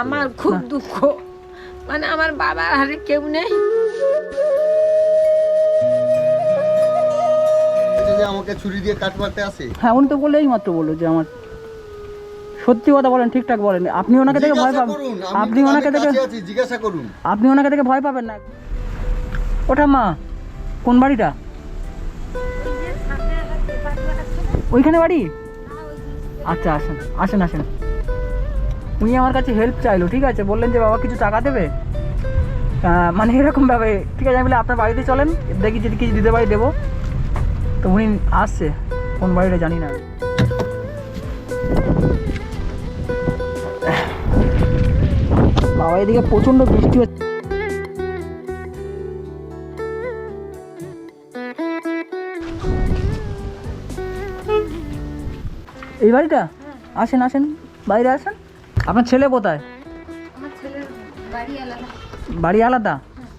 আমার খুব দুঃখ। মানে আমার বাবার হারে কেউ নেই। আমাকে ছুরি দিয়ে কাট মারতে আসে। হ্যাঁ উনি তো বলে এই মাত্র বলল যে আমার সত্যি কথা বলেন ঠিকঠাক বলেন। আপনি ওনাকে দেখে ভয় পাবেন। আপনি ওনাকে দেখে জিজ্ঞাসা করুন। আপনি ওনাকে দেখে ভয় পাবেন না। ওটা মা কোন বাড়িটা? ওইখানে বাড়ি? আচ্ছা আসেন আসেন আসেন। উনি আমার কাছে হেল্প চাইলো, ঠিক আছে? বললেন যে, বাবা, কিছু টাকা দেবে? মানে এরকম ভাবে, ঠিক আছে? আমি বলি আপনার বাড়িতে চলেন, দেখি যদি কিছু দিতে পারি, দেবো। তো উনি আসছে, কোন বাড়িটা জানি না। বাবা, এদিকে প্রচণ্ড বৃষ্টি হচ্ছে। এই বাড়িটা? আসেন আসেন, বাইরে আসেন। আপনার ছেলে কোথায়? বাড়ি আলাদা।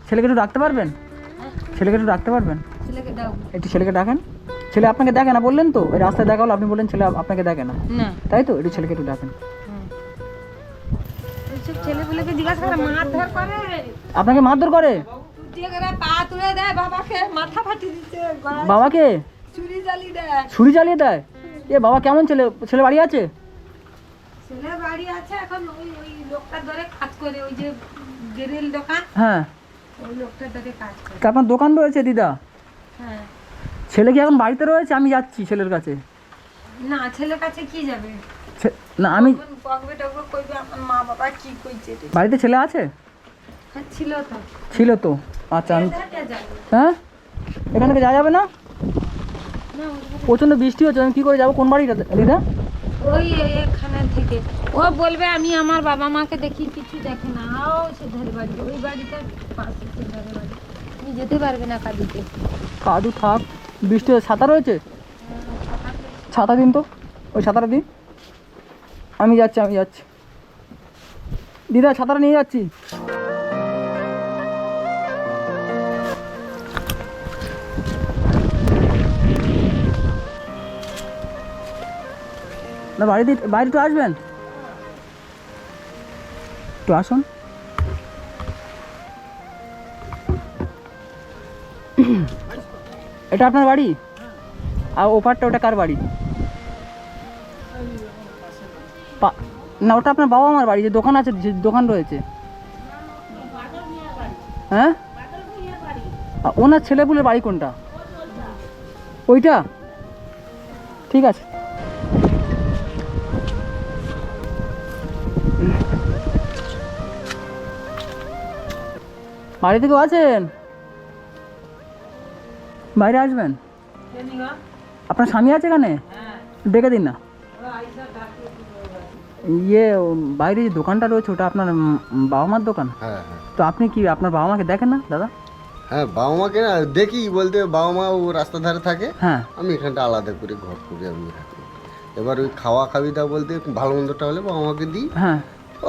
ছেলেকে একটু ডাকতে পারবেন? ছেলেকে একটু ডাকতে পারবেন? একটু ছেলেকে ডাকেন। ছেলে আপনাকে দেখে না বললেন তো? ওই রাস্তায় দেখা হলো আপনি বললেন ছেলে আপনাকে দেখে না। তাই তো? একটু ছেলেকে একটু ডাকেন। আপনাকে মারধর করে? বাবাকে চুরি জ্বালিয়ে দেয়। ছুরি এ বাবা কেমন ছেলে? ছেলে বাড়ি আছে? বাড়ি আছে এখন ওই ওই লোকটা ধরে কাজ করে ওই যে গেরেল দোকান। হ্যাঁ। ওই লোকটা ধরে কাজ করে। আপনার দোকান রয়েছে দিদা? হ্যাঁ। ছেলে কি এখন বাড়িতে রয়েছে? আমি যাচ্ছি ছেলের কাছে। না ছেলের কাছে কি যাবে? না আমি বকবে টকবে কইবে আমার মা বাবা কি কইছে বাড়িতে ছেলে আছে? হ্যাঁ ছিল তো। ছিল তো। আচ্ছা আমি এখানে হ্যাঁ? এখান থেকে যাওয়া যাবে না? প্রচণ্ড বৃষ্টি হচ্ছে আমি কী করে যাব? কোন বাড়িটা? দিদা? ওই এখানে থেকে। ও বলবে, আমি আমার বাবা মাকে দেখি, কিছু দেখে না। ও সে ধারে বাড়ি, ওই বাড়িটা পাশে সে ধারে বাড়ি। তুমি যেতে পারবে না কাঁদিতে। কাদু, থাক। বৃষ্টি ছাতা রয়েছে? ছাতা দিন তো। ওই ছাতাটা দিন। আমি যাচ্ছি আমি যাচ্ছি। দিদা, ছাতাটা নিয়ে যাচ্ছি? না বাড়িতে বাইরে একটু আসবেন? একটু আসুন। এটা আপনার বাড়ি? আর ওপারটা ওটা কার বাড়ি? না, ওটা আপনার বাবা মার বাড়ি, যে দোকান আছে, যে দোকান রয়েছে। হ্যাঁ? ওনার ছেলেপুলের বাড়ি কোনটা? ওইটা? ঠিক আছে। বাড়িতে কেউ আছেন? বাইরে আসবেন? আপনার স্বামী আছে এখানে? ডেকে দিন না। ইয়ে বাইরে যে দোকানটা রয়েছে ওটা আপনার বাবা মার দোকান? হ্যাঁ হ্যাঁ। তো আপনি কি আপনার বাবা মাকে দেখেন না দাদা? হ্যাঁ বাবা মাকে না দেখি বলতে বাবা মা ও রাস্তার ধারে থাকে। হ্যাঁ। আমি এখানটা আলাদা করে ঘর করে আমি এবার ওই খাওয়া খাবিটা বলতে ভালো মন্দটা হলে বাবা মাকে দিই। হ্যাঁ।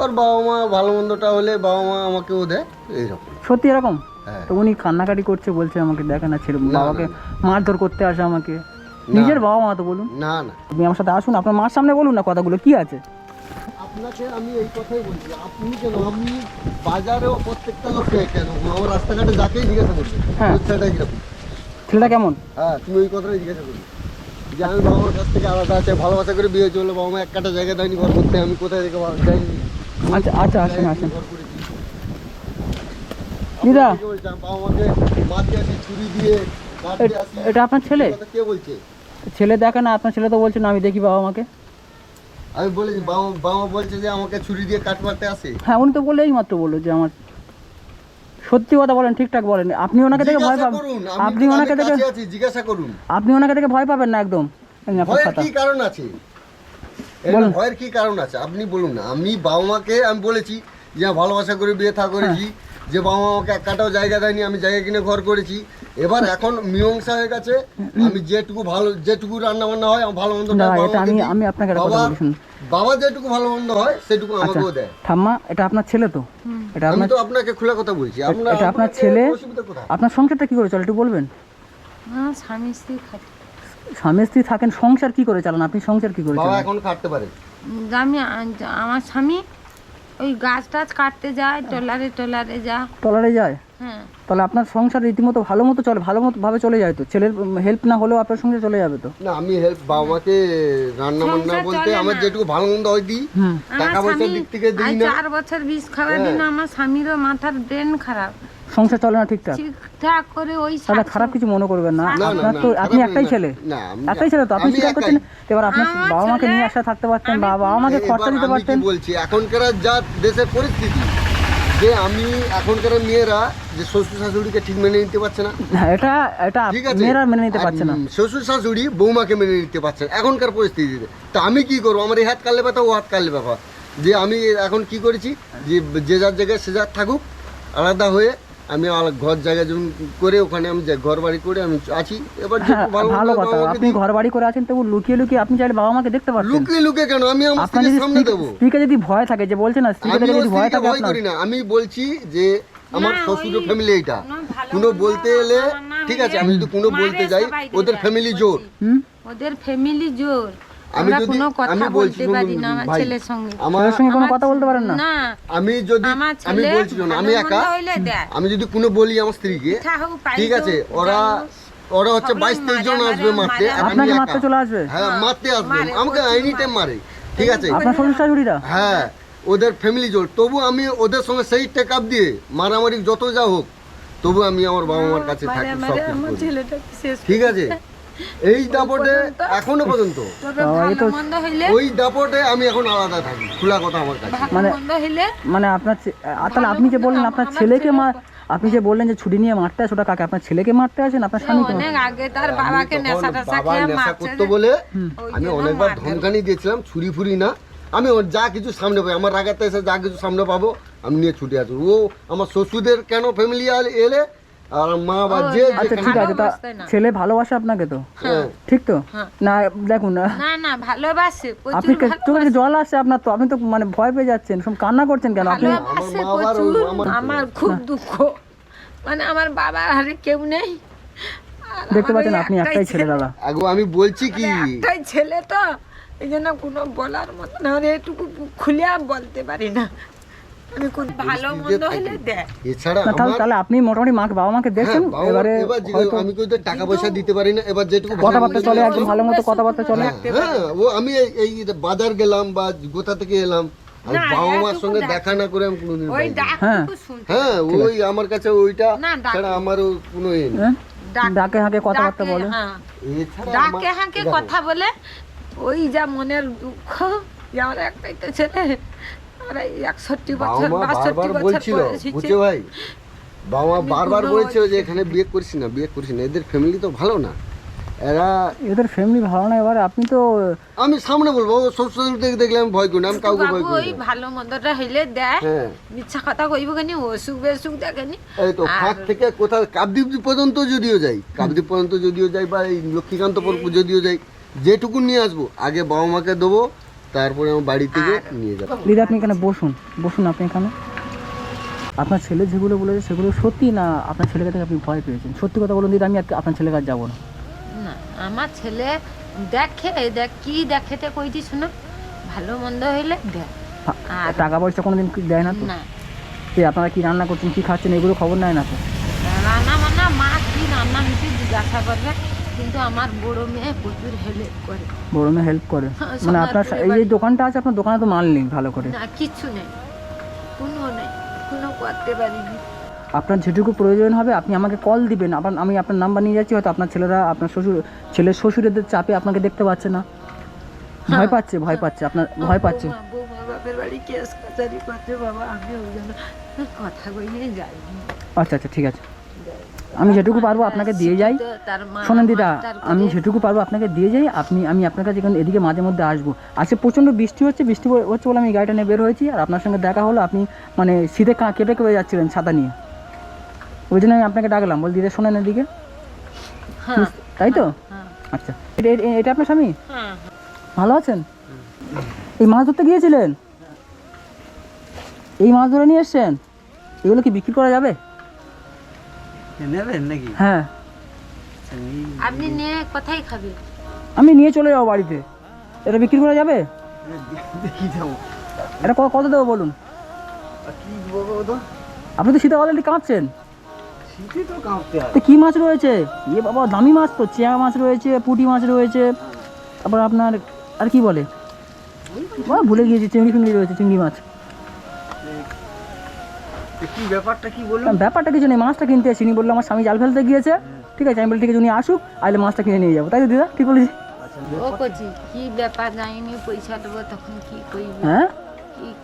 আর বাবা মা ভালো মন্দটা হলে বাবা মা আমাকেও দেয় এইরকম। সত্যি এরকম? হ্যাঁ। তো উনি কান্নাকাটি করছে বলছে আমাকে দেখে না ছেলে বাবাকে মারধর করতে আসে আমাকে। নিজের বাবা মা তো বলুন। না না। আপনি আমার সাথে আসুন আপনার মার সামনে বলুন না কথাগুলো কি আছে? আপনাকে আমি এই কথাই বলছি আপনি কেন আমি বাজারেও প্রত্যেকটা লোককে কেন আমার রাস্তাঘাটে যাকেই জিজ্ঞাসা করছি হ্যাঁ। কীরকম। ছেলেটা কেমন? হ্যাঁ তুমি ওই কথাটাই জিজ্ঞাসা করবি। আমি বাবা মার কাছ থেকে আলাদা আছে ভালোবাসা করে বিয়ে চলল বাবা মা এক কাটা জায়গা দেয়নি ঘর করতে আমি কোথায় থেকে যাইনি আচ্ছা আচ্ছা আসেন আসেন। ঘর করেছি। দিদা বাবা মাকে মারতে আসি ছুরি দিয়ে এটা আপনার ছেলে? কে বলছে? ছেলে দেখে না আপনার ছেলে তো বলছে না আমি দেখি বাবা মাকে। আমি বলেছি বাবা বাবা বলছে যে আমাকে ছুরি দিয়ে কাট মারতে আসে। হ্যাঁ উনি তো বলে এই মাত্র বলল যে আমার সত্যি কথা বলেন ঠিকঠাক বলেন। আপনি ওনাকে দেখে ভয় পাবেন। আপনি ওনাকে দেখে জিজ্ঞাসা করুন। আপনি ওনাকে দেখে ভয় পাবেন না একদম। ভয়ের কি কারণ আছে? ভয়ের কি কারণ আছে? আপনি বলুন না আমি বাবা মাকে আমি বলেছি যে হ্যাঁ, ভালোবাসা করে বিয়ে থা করেছি। যে বাবা আমাকে এক কাটাও জায়গা দেয়নি আমি জায়গা কিনে ঘর করেছি। এবার এখন মীমাংসা হয়ে গেছে আমি যেটুকু ভালো যেটুকু রান্না বান্না হয় আমার ভালো মন্দ আমি আমি আপনাকে একটা কথা বলি শুনুন। বাবা যেটুকু ভালো মন্দ হয় সেটুকু আচ্ছা আমাকেও দেয়। ঠাম্মা এটা আপনার ছেলে তো? এটা আমি তো আপনাকে খোলা কথা বলছি। আপনার এটা আপনার ছেলে? আপনার সংসারটা কি করে চলে একটু বলবেন? স্বামী স্ত্রী স্বামী স্ত্রী থাকেন সংসার কি করে চালান? আপনি সংসার কি করে চালান? এখন খাটতে পারে। আমি আমার স্বামী ওই গাছ টাছ কাটতে যায় টলারে টলারে যা। টলারে যায়? হ্যাঁ। তাহলে আপনার সংসার রীতিমতো ভালো মতো চলে ভালো মতো ভাবে চলে যায় তো? ছেলের হেল্প না হলেও আপনার সঙ্গে চলে যাবে তো? না আমি হেল্প বাবা মাকে রান্না বান্না বলতে আমার যেটুকু ভালো মন্দ হয় দিই। টাকা পয়সার দিক থেকে দিই না। চার বছর বিষ খাওয়ার হ্যাঁ। দিন আমার স্বামীরও মাথার ব্রেন খারাপ। সংসার চলে না ঠিকঠাক? ঠিকঠাক করে ওই তাহলে খারাপ কিছু মনে করবেন না। আপনার তো আপনি একটাই ছেলে। না, একটাই ছেলে তো। আপনি স্বীকার করছেন এবার আপনি বাবা মাকে নিয়ে একসাথে থাকতে পারতেন বা বাবা মাকে খরচা দিতে পারতেন। বলছি? এখনকার যা দেশের পরিস্থিতি যে আমি এখনকার মেয়েরা যে শ্বশুর শাশুড়িকে ঠিক মেনে নিতে পারছে না। হ্যাঁ, এটা এটা ঠিক আছে? মেয়েরা মেনে নিতে পারছে না। শ্বশুর শাশুড়ি বৌমাকে মেনে নিতে পারছে না। এখনকার পরিস্থিতিতে। তা আমি কি করব? আমার এই হাত কাটলে ব্যথা ও হাত কাটলে ব্যথা যে আমি এখন কি করেছি? যে যে যার জায়গায় সে যার থাকুক আলাদা হয়ে আমি ঘর জায়গা যেমন করে ওখানে আমি যে ঘর বাড়ি করে আমি আছি। এবার হ্যাঁ, ভালো কথা। আপনি ঘর বাড়ি করে আছেন তবু লুকিয়ে লুকিয়ে আপনি চাইলে বাবা মাকে দেখতে পারতেন। লুকিয়ে লুকিয়ে কেন? আমি আমার স্ত্রীর যদি সামনে দেবো। স্ত্রীকে যদি ভয় থাকে যে বলছে না স্ত্রীকে যদি ভয় স্ত্রীকে থাকে ভয় করি না। আমি বলছি যে আমার শ্বশুর ফ্যামিলি এটা কোনো বলতে এলে ঠিক আছে আমি যদি কোনো বলতে যাই ওদের ফ্যামিলি জোর। হুম? ওদের ফ্যামিলি জোর। আমি যদি- কোনো আমি বলছি আমার ছেলের সঙ্গে। আমার সঙ্গে কোনো কথা বলতে পারেন না? না আমি যদি আমি বলছি আমি একা। আমি যদি কোনো বলি আমার স্ত্রীকে ঠিক আছে ওরা ওরা হচ্ছে বাইশ তেইশ জন আসবে মারতে আপনাকে মারতে চলে আসবে? হ্যাঁ মারতে আসবে। আমাকে এনি টাইম মারে। ঠিক আছে? আপনার হ্যাঁ ওদের ফ্যামিলি জোর। তবু আমি ওদের সঙ্গে সেই টেকআপ দিয়ে মারামারি যত যা হোক তবু আমি আমার বাবা মার কাছে থাকি সব কিছু শেষ ঠিক আছে? এই দাপটে পর্যন্ত? এখনও পর্যন্ত ওই দাপটে আমি এখন আলাদা থাকি খোলা কথা আমার কাছে। মানে- মানে আপনার তাহলে আপনি যে বললেন আপনার ছেলেকে ছেলে- মার আপনি যে বললেন যে ছুটি নিয়ে মারতে আসে ওটা কাকে? আপনার ছেলেকে মারতে আসেন? আপনার সে স্বামীকে অনেক আগে তার বাবাকে নেশা টেশা বাবা খেয়ে নেশা মারছে করতো বলে আমি অনেকবার ধমকানি দিয়েছিলাম ছুরি ফুরি না। আমি ওর যা কিছু সামনে পাই আমার রাগাতে এসে যা কিছু সামনে পাবো আমি নিয়ে ছুটে আসব। ও আমার শ্বশুরদের কেন ফ্যামিলি এলে? আর মা বা যে আচ্ছা ঠিক আছে তা ছেলে ভালোবাসে আপনাকে তো? হ্যাঁ। ঠিক তো? হ্যাঁ। না দেখুন না না না ভালোবাসে আপনি চোখে জল আসছে আপনার তো আপনি তো মানে ভয় পেয়ে যাচ্ছেন সব কান্না করছেন কেন? আপনি আমার খুব দুঃখ। মানে আমার বাবার হারে কেউ নেই। দেখতে পাচ্ছেন আপনি একটাই ছেলে দাদা। আগো আমি বলছি কি? একটাই ছেলে তো এই জন্য কোনো বলার মতো না হলে এটুকু খুলে আর বলতে পারি না। আমি কোন ভালো মন্দ হলে দেয় এছাড়া তাহলে তাহলে আপনি মোটামুটি মাকে বাবা মাকে হ্যাঁ, দেখছেন? এবারে আমি টাকা পয়সা দিতে পারি না এবার যেটুকু কথাবার্তা চলে একদম ভালো মতো কথাবার্তা চলে। হ্যাঁ, হ্যাঁ ও আমি এই- বাজার গেলাম বা কোথা থেকে এলাম বাবা মার সঙ্গে দেখা না করে আমি কোনোদিন। হ্যাঁ। হ্যাঁ ওই আমার কাছে ওইটা ছাড়া আমারও কোনো এ নেই। হ্যাঁ? ডাকে হাঁকে কথাবার্তা বলে। হ্যাঁ। ডাকে হাঁকে কথা বলে ওই যা মনের দুঃখ যে আমার একটাই তো ছেলে। একষট্টি বছর বাষট্টি বছর। বুঝছ ভাই? বাবা বারবার যে এখানে বিয়ে করছি না বিয়ে করছি না এদের ফ্যামিলি তো ভালো না। এরা এদের ফ্যামিলি ভালো না এবারে আপনি তো আমি সামনে বলব শ্বশুর দেখলে আমি ভয় করি আমি কাউকে ভয় করি ওই ভালো মন্দটা হইলে দেয় হ্যাঁ। মিথ্যা কথা কইব কেন অসুখ বেসুখ দেখেনি এই তো ফাঁক থেকে কোথাও কাকদ্বীপ পর্যন্ত যদিও যাই কাকদ্বীপ পর্যন্ত যদিও যাই বা এই লক্ষ্মীকান্তপুর যদিও যাই যেটুকু নিয়ে আসব আগে বাবা মাকে দেবো তারপরে আমার বাড়ি থেকে নিয়ে যাব। দিদি আপনি এখানে বসুন। বসুন আপনি এখানে। আপনার ছেলে যেগুলো বলেছে সেগুলো সত্যি না আপনার ছেলেকে থেকে আপনি ভয় পেয়েছেন? সত্যি কথা বলুন দিদি আমি আজকে আপনার ছেলের কাছে যাব না। না আমার ছেলে দেখে দেখ কি দেখেতে কইতি শোনো? ভালো মন্দ হইলে দেখ। আর টাকা পয়সা কোনোদিন কি দেয় না তো? না। যে আপনারা কি রান্না করছেন কি খাচ্ছেন এগুলো খবর নেয় না তো? রান্না বান্না মা কি রান্না হয়েছে জিজ্ঞাসা করবে? কিন্তু আমার বড় মেয়ে প্রচুর হেল্প করে। বড় মেয়ে হেল্প করে? হ্যাঁ, মানে আপনার এই যে দোকানটা আছে আপনার দোকানে তো মাল নেই ভালো করে। না কিচ্ছু নেই। কোনো নেই কোনো করতে পারিনি। আপনার যেটুকু প্রয়োজন হবে আপনি আমাকে কল দিবেন। আবার আমি আপনার নাম্বার নিয়ে যাচ্ছি হয়তো আপনার ছেলেরা আপনার শ্বশুর ছেলের শ্বশুরেদের চাপে আপনাকে দেখতে পাচ্ছে না। ভয় পাচ্ছে ভয় পাচ্ছে আপনার ভয় পাচ্ছে। আচ্ছা আচ্ছা ঠিক আছে। আমি যেটুকু পারব আপনাকে দিয়ে যাই। শোনেন দিদা আমি যেটুকু পারব আপনাকে দিয়ে যাই আপনি আমি আপনার কাছে এখন এদিকে মাঝে মধ্যে আসব। আজকে প্রচণ্ড বৃষ্টি হচ্ছে বৃষ্টি হচ্ছে বলে আমি গাড়িটা নিয়ে বের হয়েছি আর আপনার সঙ্গে দেখা হলো আপনি মানে শীতে কা- কেঁপে কেঁপে যাচ্ছিলেন ছাতা নিয়ে। ওই জন্য আমি আপনাকে ডাকলাম বল দিদা শোনেন এদিকে। হ্যাঁ। তাই তো? হ্যাঁ আচ্ছা এটা এটা- আপনার স্বামী? হ্যাঁ। ভালো আছেন? এই মাছ ধরতে গিয়েছিলেন? এই মাছ ধরে নিয়ে এসছেন? এগুলো কি বিক্রি করা যাবে? নেবেন নাকি? হ্যাঁ। আপনি নিয়ে কোথায় খাবে আমি নিয়ে চলে যাব বাড়িতে। এটা বিক্রি করা যাবে? দেখি যাব এটা ক- কত দেবো বলুন? কি বলব তো আপনি তো শীতে অলরেডি কাঁপছেন। শীতে তো কাঁপতে হয়। তো কি মাছ রয়েছে? ইয়ে বাবা দামি মাছ তো চেয়া মাছ রয়েছে পুঁটি মাছ রয়েছে তারপর আপনার আর কি বলে? ভুলে গিয়েছি চিংড়ি ফিংড়ি রয়েছে চিংড়ি মাছ। কি ব্যাপারটা কি বলুন ব্যাপারটা কিছু নেই মাছটা কিনতে এসেছি উনি বলল আমার স্বামী জাল ফেলতে গিয়েছে। ঠিক আছে আমি বলি ঠিক আছে উনি আসুক আইলে মাছটা কিনে নিয়ে যাব। তাই তো দিদা ঠিক বলেছি ও করছি কি ব্যাপার জানিনি পয়সা দেবো তখন কি করবি? হ্যাঁ?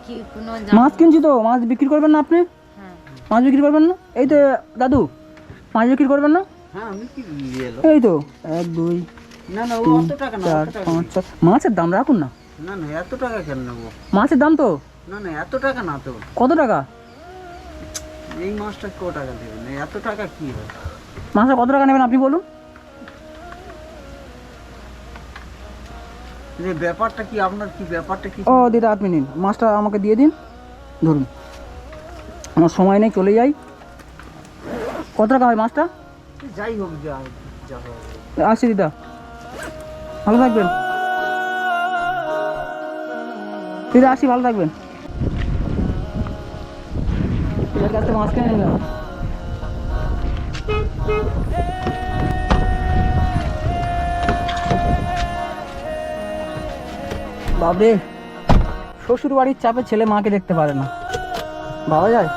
কি কোনো মাছ কিনছি তো মাছ বিক্রি করবেন না আপনি? হ্যাঁ। মাছ বিক্রি করবেন না? এই তো দাদু মাছ বিক্রি করবেন না? হ্যাঁ এই তো এক দুই না না না চার পাঁচ ছয় মাছের দাম রাখুন না। না না এত টাকা কেন নেব? মাছের দাম তো? না না এত টাকা না তো। কত টাকা? এই মাছটা কত টাকা দেবেন? এত টাকা কি হয় মাছটা কত টাকা নেবেন আপনি বলুন? যে ব্যাপারটা কি আপনার কি ব্যাপারটা কি? ও দিদা আপনি নিন। মাছটা আমাকে দিয়ে দিন। ধরুন। আমার সময় নেই চলে যাই। কত টাকা হয় মাছটা যাই হোক যা যা আসছি দিদা। ভালো থাকবেন। দিদা আসি ভালো থাকবেন। দিদার কাছে কিনে নিলাম বাবরে শ্বশুর বাড়ির চাপে ছেলে মাকে দেখতে পারে না। বাবা যায়?